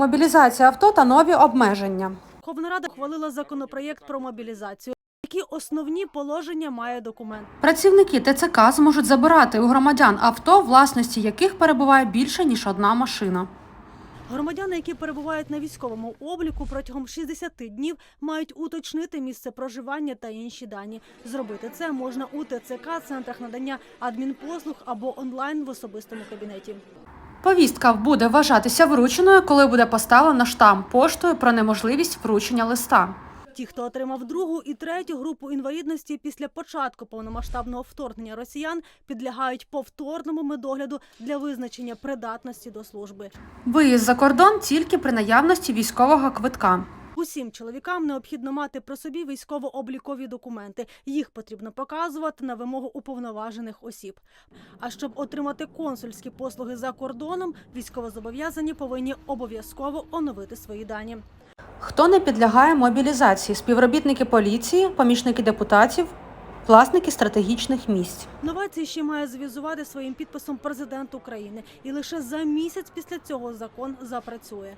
Мобілізація авто та нові обмеження. Верховна Рада ухвалила законопроєкт про мобілізацію. Які основні положення має документ? Працівники ТЦК зможуть забирати у громадян авто, власності яких перебуває більше ніж одна машина. Громадяни, які перебувають на військовому обліку протягом 60 днів, мають уточнити місце проживання та інші дані. Зробити це можна у ТЦК, центрах надання адмінпослуг або онлайн в особистому кабінеті. Повістка буде вважатися врученою, коли буде поставлено штамп поштою про неможливість вручення листа. Ті, хто отримав другу і третю групу інвалідності після початку повномасштабного вторгнення росіян, підлягають повторному медогляду для визначення придатності до служби. Виїзд за кордон тільки при наявності військового квитка. Усім чоловікам необхідно мати при собі військово-облікові документи. Їх потрібно показувати на вимогу уповноважених осіб. А щоб отримати консульські послуги за кордоном, військовозобов'язані повинні обов'язково оновити свої дані. Хто не підлягає мобілізації? Співробітники поліції, помічники депутатів, власники стратегічних місць. Новації ще має завізувати своїм підписом президент України, і лише за місяць після цього закон запрацює.